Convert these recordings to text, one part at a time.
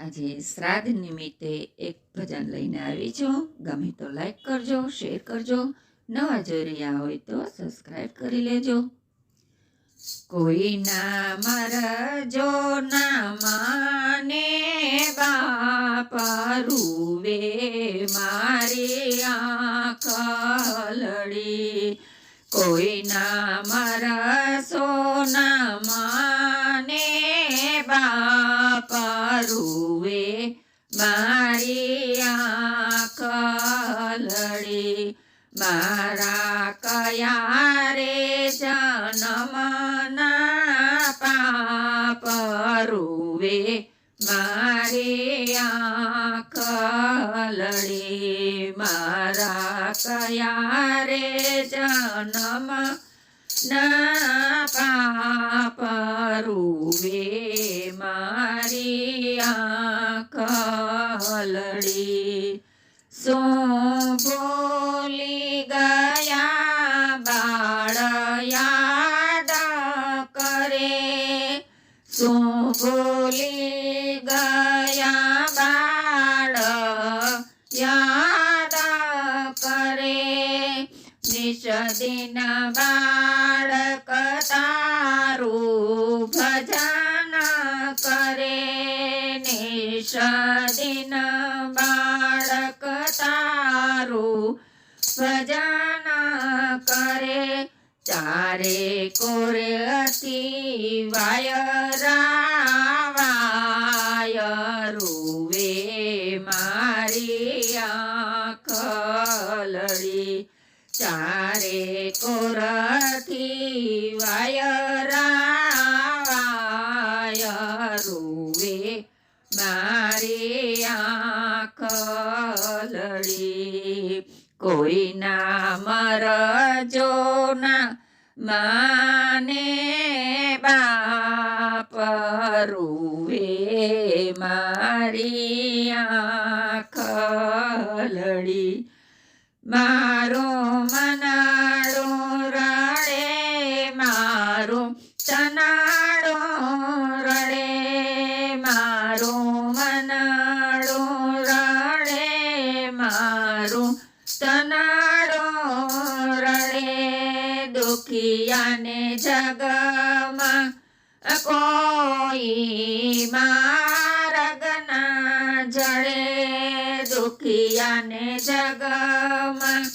આજે શ્રાદ્ધ નિમિત્તે એક ભજન લઈને આવી છું. ગમે તો લાઈક કરજો શેર કરજો. નવા જોઈ રહ્યા હોય તો સબસ્ક્રાઈબ કરી લેજો. કોઈ ના મારા જો ના માને બાપા, રૂવે મારી આંખ લડી કોઈ ના બાપા રૂવે મારી આંખ લડી. મારા કયા રે જન્મના પાપ રૂવે મારી આંખ લડી. મારા કયા રે જન્મ ના પાપ રૂવે મારી આંખ સો બોલી ગયા બાળયાદ કરે? સો બોલી ગયા બાળ યાદ કરે? નિષદિન બાળક નિષદિન બાળક તારું ભજન કરે. ચારે કોરે અતિ વાયરાવાય રૂવે મારી આંખ લડી ચારે કોરથી વાયરાવાય રૂવે મારી આંખ લડી, કોઈના મરજો ના માને બાપ રૂવે મારી આંખ લડી. મારું મનાડું રડે દુખિયાને જગમાં કોઈ મારગના જડે. દુખિયાને જગમાં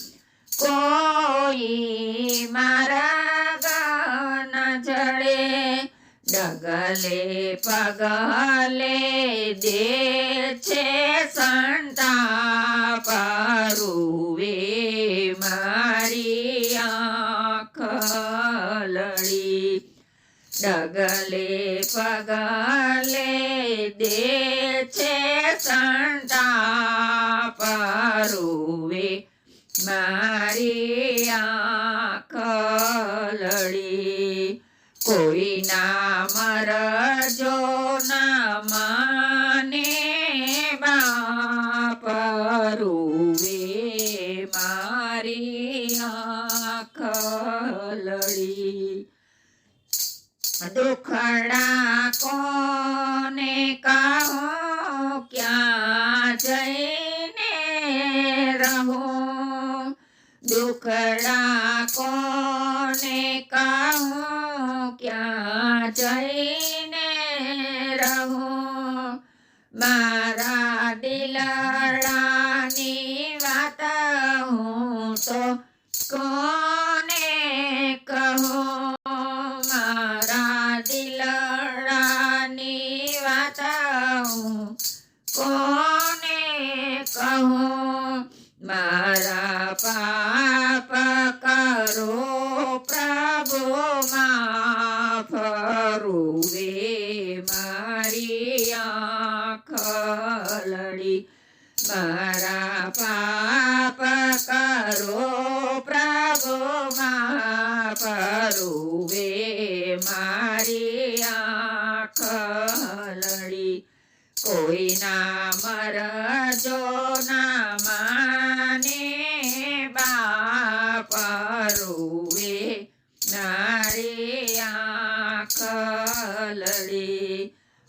કોઈ મારગના જડે. ડગલે પગલે દે છે સંતા પરુવે મારી ડગલે પગલે દે છે સંતા પરુવે મારી આંખ લડી, કોઈના મરજો ના માને બાપ રૂવે મારી આંખ दुखड़ा कोने का हो? क्या जयने रहो? दुखड़ा कोने का हो? क्या जैने रहो? मारा दिलड़ानी बात हूँ तो મારા પાપ કરો પ્રભુ માફ રૂવે મારી આંખ લડી. મારા પાપ કરો પ્રભુ માફ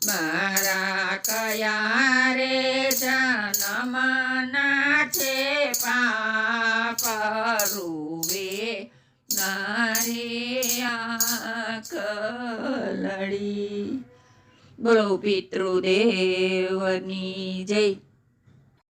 મારા કયા રે જન્મના છે પાપ રૂવે નારે આકલડી બોલો પિતૃદેવની જય.